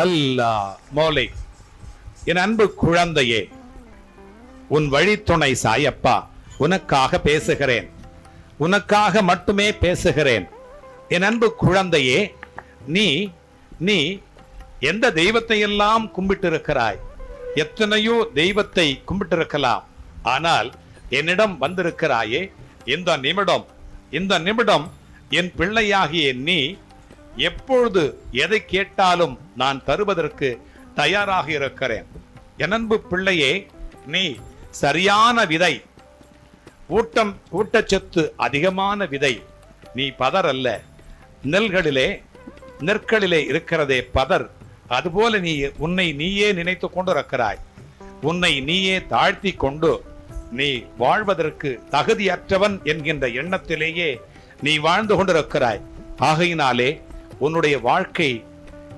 அல்லா மோலை என் அன்பு குழந்தையே உன் வழித்துணை சாயப்பா உனக்காக பேசுகிறேன். உனக்காக மட்டுமே பேசுகிறேன். என் அன்பு குழந்தையே நீ நீ எந்த தெய்வத்தை எல்லாம் கும்பிட்டிருக்கிறாய்? எத்தனையோ தெய்வத்தை கும்பிட்டிருக்கலாம். ஆனால் என்னிடம் வந்திருக்கிறாயே இந்த நிமிடம் இந்த நிமிடம் என் பிள்ளையாகிய நீ எப்பொழுது எதை கேட்டாலும் நான் தருவதற்கு தயாராக இருக்கிறேன். என் அன்பு பிள்ளையே நீ சரியான விதை ஊட்டம் ஊட்டச்சத்து அதிகமான விதை நீ பதர் அல்ல நெல்களிலே நெற்களிலே இருக்கிறதே பதர். அதுபோல நீ உன்னை நீயே நினைத்து கொண்டிருக்கிறாய். உன்னை நீயே தாழ்த்தி கொண்டு நீ வாழ்வதற்கு தகுதியற்றவன் என்கின்ற எண்ணத்திலேயே நீ வாழ்ந்து கொண்டிருக்கிறாய். ஆகையினாலே உன்னுடைய வாழ்க்கை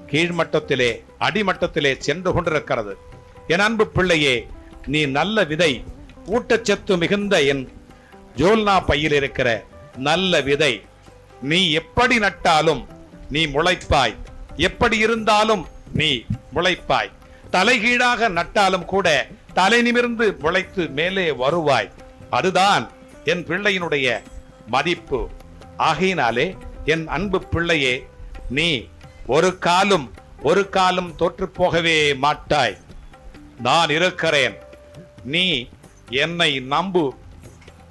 கீழ்மட்டத்திலே அடிமட்டத்திலே சென்று கொண்டிருக்கிறது. என் அன்பு பிள்ளையே நீ நல்ல விதை ஊட்டச்சத்து மிகுந்த என் ஜோல்னா பையில் இருக்கிற நல்ல விதை. நீ எப்படி நட்டாலும் நீ முளைப்பாய். எப்படி இருந்தாலும் நீ முளைப்பாய். தலைகீழாக நட்டாலும் கூட தலை நிமிர்ந்து முளைத்து மேலே வருவாய். அதுதான் என் பிள்ளையினுடைய மதிப்பு. ஆகையினாலே என் அன்பு பிள்ளையே நீ ஒரு காலும் ஒரு காலும் தோற்று போகவே மாட்டாய். நான் இருக்கிறேன். நீ என்னை நம்பு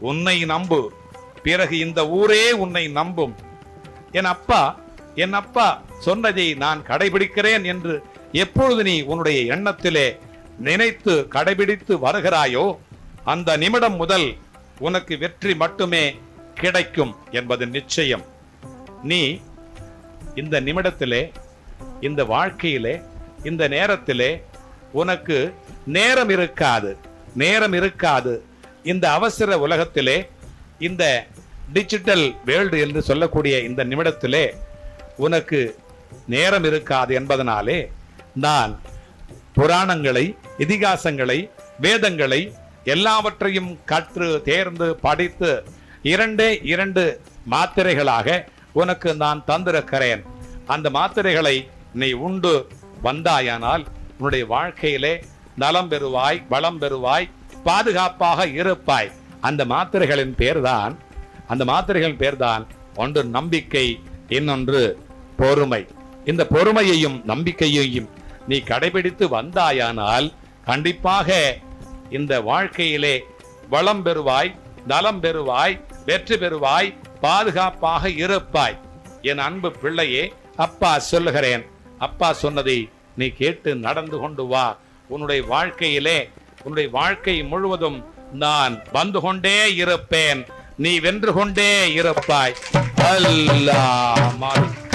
உன்னை நம்பு. பிறகு இந்த ஊரே உன்னை நம்பும். என் அப்பா என் அப்பா சொன்னதை நான் கடைபிடிக்கிறேன் என்று எப்பொழுது நீ உன்னுடைய எண்ணத்திலே நினைத்து கடைபிடித்து வருகிறாயோ அந்த நிமிடம் முதல் உனக்கு வெற்றி மட்டுமே கிடைக்கும் என்பது நிச்சயம். நீ இந்த நிமிடத்திலே இந்த வாழ்க்கையிலே இந்த நேரத்திலே உனக்கு நேரம் இருக்காது நேரம் இருக்காது. இந்த அவசர உலகத்திலே இந்த டிஜிட்டல் வேர்ல்டு என்று சொல்லக்கூடிய இந்த நிமிடத்திலே உனக்கு நேரம் இருக்காது என்பதனாலே நான் புராணங்களை இதிகாசங்களை வேதங்களை எல்லாவற்றையும் கற்று தேர்ந்து படித்து இரண்டே இரண்டு மாத்திரைகளாக உனக்கு நான் தந்திருக்கிறேன். அந்த மாத்திரைகளை நீ உண்டு வந்தாயானால் உன்னுடைய வாழ்க்கையிலே நலம் பெறுவாய் வளம் பெறுவாய் பாதுகாப்பாக இருப்பாய். அந்த மாத்திரைகளின் பேர்தான் அந்த மாத்திரைகளின் பேர்தான் ஒன்று நம்பிக்கை இன்னொன்று பொறுமை. இந்த பொறுமையையும் நம்பிக்கையையும் நீ கடைபிடித்து வந்தாயானால் கண்டிப்பாக இந்த வாழ்க்கையிலே வளம் பெறுவாய் நலம் பெறுவாய் வெற்றி பெறுவாய் பாதுகாப்பாக இருப்பாய். என் அன்பு பிள்ளையே அப்பா சொல்லுகிறேன் அப்பா சொன்னதை நீ கேட்டு நடந்து கொண்டு வா. உன்னுடைய வாழ்க்கையிலே உன்னுடைய வாழ்க்கை முழுவதும் நான் வந்து கொண்டே இருப்பேன். நீ வென்று கொண்டே இருப்பாய். அல்லாஹ்